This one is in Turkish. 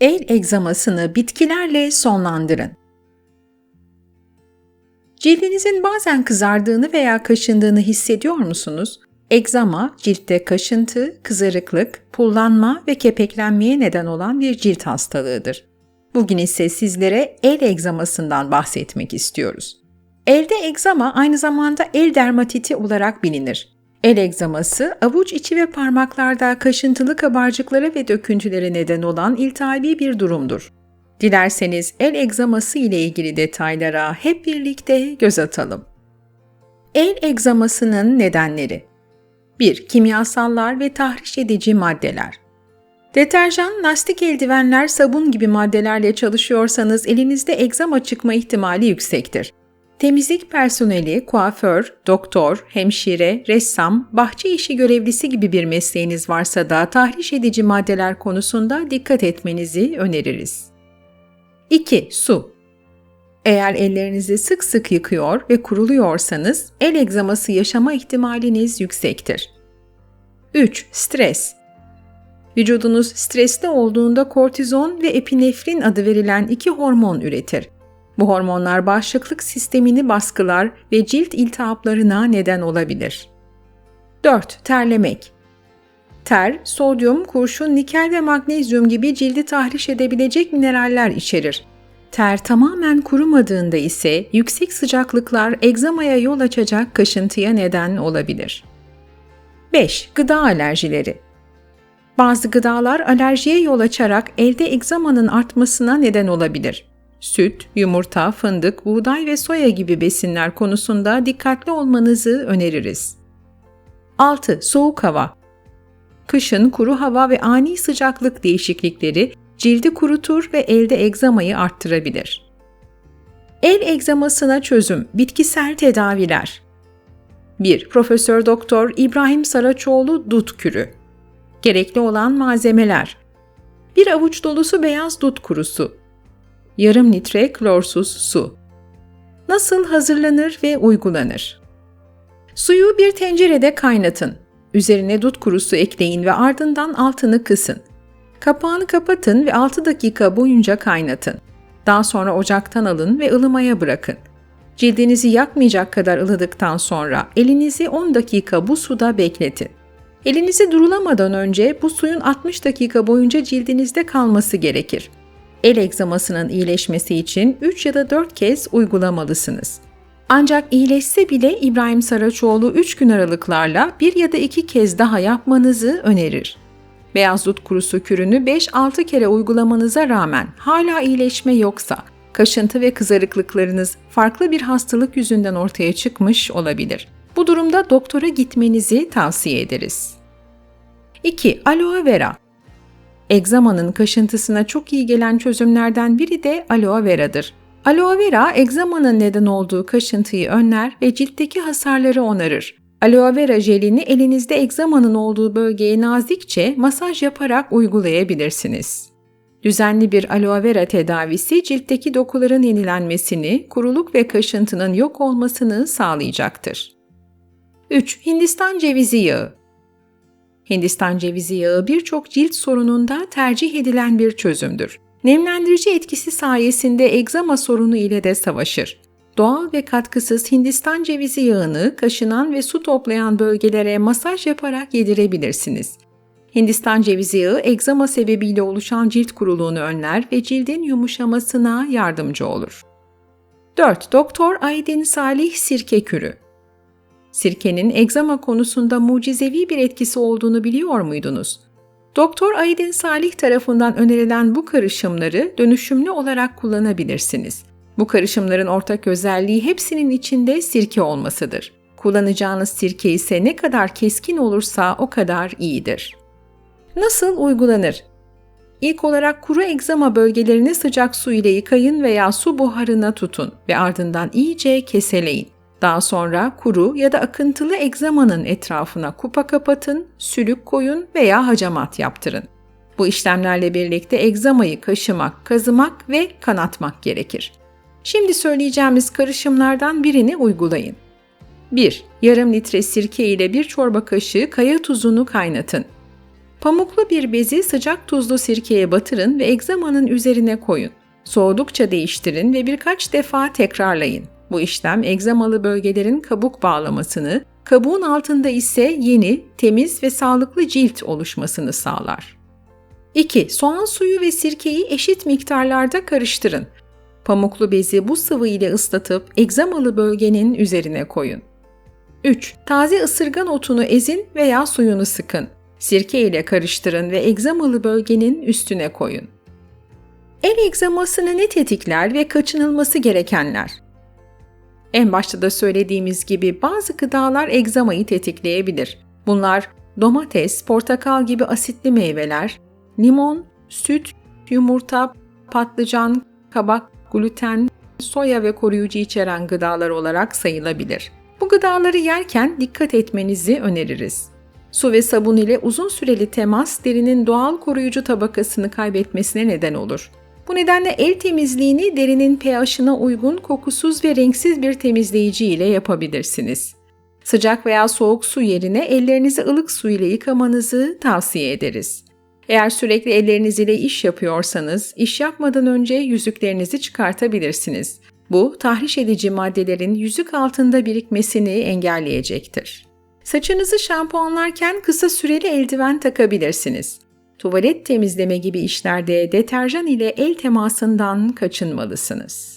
El egzamasını bitkilerle sonlandırın. Cildinizin bazen kızardığını veya kaşındığını hissediyor musunuz? Egzama, ciltte kaşıntı, kızarıklık, pullanma ve kepeklenmeye neden olan bir cilt hastalığıdır. Bugün ise sizlere el egzamasından bahsetmek istiyoruz. Elde egzama aynı zamanda el dermatiti olarak bilinir. El egzaması, avuç içi ve parmaklarda kaşıntılı kabarcıklara ve döküntülere neden olan iltihabi bir durumdur. Dilerseniz el egzaması ile ilgili detaylara hep birlikte göz atalım. El egzamasının nedenleri 1. Kimyasallar ve tahriş edici maddeler Deterjan, lastik eldivenler, sabun gibi maddelerle çalışıyorsanız elinizde egzama çıkma ihtimali yüksektir. Temizlik personeli, kuaför, doktor, hemşire, ressam, bahçe işi görevlisi gibi bir mesleğiniz varsa da tahriş edici maddeler konusunda dikkat etmenizi öneririz. 2. Su Eğer ellerinizi sık sık yıkıyor ve kuruluyorsanız el egzaması yaşama ihtimaliniz yüksektir. 3. Stres Vücudunuz stresli olduğunda kortizon ve epinefrin adı verilen iki hormon üretir. Bu hormonlar bağışıklık sistemini baskılar ve cilt iltihaplarına neden olabilir. 4. Terlemek Ter, sodyum, kurşun, nikel ve magnezyum gibi cildi tahriş edebilecek mineraller içerir. Ter tamamen kurumadığında ise yüksek sıcaklıklar egzamaya yol açacak kaşıntıya neden olabilir. 5. Gıda alerjileri Bazı gıdalar alerjiye yol açarak elde egzamanın artmasına neden olabilir süt, yumurta, fındık, buğday ve soya gibi besinler konusunda dikkatli olmanızı öneririz. 6. Soğuk hava Kışın kuru hava ve ani sıcaklık değişiklikleri cildi kurutur ve elde egzamayı arttırabilir. El egzamasına çözüm, bitkisel tedaviler. 1. Profesör Doktor İbrahim Saraçoğlu dut kürü. Gerekli olan malzemeler: 1 avuç dolusu beyaz dut kurusu, yarım litre klorsuz su. Nasıl hazırlanır ve uygulanır? Suyu bir tencerede kaynatın. Üzerine dut kurusu ekleyin ve ardından altını kısın. Kapağını kapatın ve 6 dakika boyunca kaynatın. Daha sonra ocaktan alın ve ılımaya bırakın. Cildinizi yakmayacak kadar ılıdıktan sonra elinizi 10 dakika bu suda bekletin. Elinizi durulamadan önce bu suyun 60 dakika boyunca cildinizde kalması gerekir el egzamasının iyileşmesi için 3 ya da 4 kez uygulamalısınız. Ancak iyileşse bile İbrahim Saraçoğlu 3 gün aralıklarla bir ya da 2 kez daha yapmanızı önerir. Beyaz dut kurusu kürünü 5-6 kere uygulamanıza rağmen hala iyileşme yoksa, kaşıntı ve kızarıklıklarınız farklı bir hastalık yüzünden ortaya çıkmış olabilir. Bu durumda doktora gitmenizi tavsiye ederiz. 2. Aloe vera Egzamanın kaşıntısına çok iyi gelen çözümlerden biri de aloe vera'dır. Aloe vera egzamanın neden olduğu kaşıntıyı önler ve ciltteki hasarları onarır. Aloe vera jelini elinizde egzamanın olduğu bölgeye nazikçe masaj yaparak uygulayabilirsiniz. Düzenli bir aloe vera tedavisi ciltteki dokuların yenilenmesini, kuruluk ve kaşıntının yok olmasını sağlayacaktır. 3. Hindistan cevizi yağı Hindistan cevizi yağı birçok cilt sorununda tercih edilen bir çözümdür. Nemlendirici etkisi sayesinde egzama sorunu ile de savaşır. Doğal ve katkısız Hindistan cevizi yağını kaşınan ve su toplayan bölgelere masaj yaparak yedirebilirsiniz. Hindistan cevizi yağı egzama sebebiyle oluşan cilt kuruluğunu önler ve cildin yumuşamasına yardımcı olur. 4. Doktor Aydin Salih Sirke Kürü Sirkenin egzama konusunda mucizevi bir etkisi olduğunu biliyor muydunuz? Doktor Aydin Salih tarafından önerilen bu karışımları dönüşümlü olarak kullanabilirsiniz. Bu karışımların ortak özelliği hepsinin içinde sirke olmasıdır. Kullanacağınız sirke ise ne kadar keskin olursa o kadar iyidir. Nasıl uygulanır? İlk olarak kuru egzama bölgelerini sıcak su ile yıkayın veya su buharına tutun ve ardından iyice keseleyin. Daha sonra kuru ya da akıntılı egzamanın etrafına kupa kapatın, sülük koyun veya hacamat yaptırın. Bu işlemlerle birlikte egzamayı kaşımak, kazımak ve kanatmak gerekir. Şimdi söyleyeceğimiz karışımlardan birini uygulayın. 1. Yarım litre sirke ile bir çorba kaşığı kaya tuzunu kaynatın. Pamuklu bir bezi sıcak tuzlu sirkeye batırın ve egzamanın üzerine koyun. Soğudukça değiştirin ve birkaç defa tekrarlayın. Bu işlem egzamalı bölgelerin kabuk bağlamasını, kabuğun altında ise yeni, temiz ve sağlıklı cilt oluşmasını sağlar. 2. Soğan suyu ve sirkeyi eşit miktarlarda karıştırın. Pamuklu bezi bu sıvı ile ıslatıp egzamalı bölgenin üzerine koyun. 3. Taze ısırgan otunu ezin veya suyunu sıkın. Sirke ile karıştırın ve egzamalı bölgenin üstüne koyun. El egzamasını ne tetikler ve kaçınılması gerekenler? En başta da söylediğimiz gibi bazı gıdalar egzamayı tetikleyebilir. Bunlar domates, portakal gibi asitli meyveler, limon, süt, yumurta, patlıcan, kabak, gluten, soya ve koruyucu içeren gıdalar olarak sayılabilir. Bu gıdaları yerken dikkat etmenizi öneririz. Su ve sabun ile uzun süreli temas derinin doğal koruyucu tabakasını kaybetmesine neden olur. Bu nedenle el temizliğini derinin pH'ına uygun kokusuz ve renksiz bir temizleyici ile yapabilirsiniz. Sıcak veya soğuk su yerine ellerinizi ılık su ile yıkamanızı tavsiye ederiz. Eğer sürekli elleriniz ile iş yapıyorsanız, iş yapmadan önce yüzüklerinizi çıkartabilirsiniz. Bu, tahriş edici maddelerin yüzük altında birikmesini engelleyecektir. Saçınızı şampuanlarken kısa süreli eldiven takabilirsiniz. Tuvalet temizleme gibi işlerde deterjan ile el temasından kaçınmalısınız.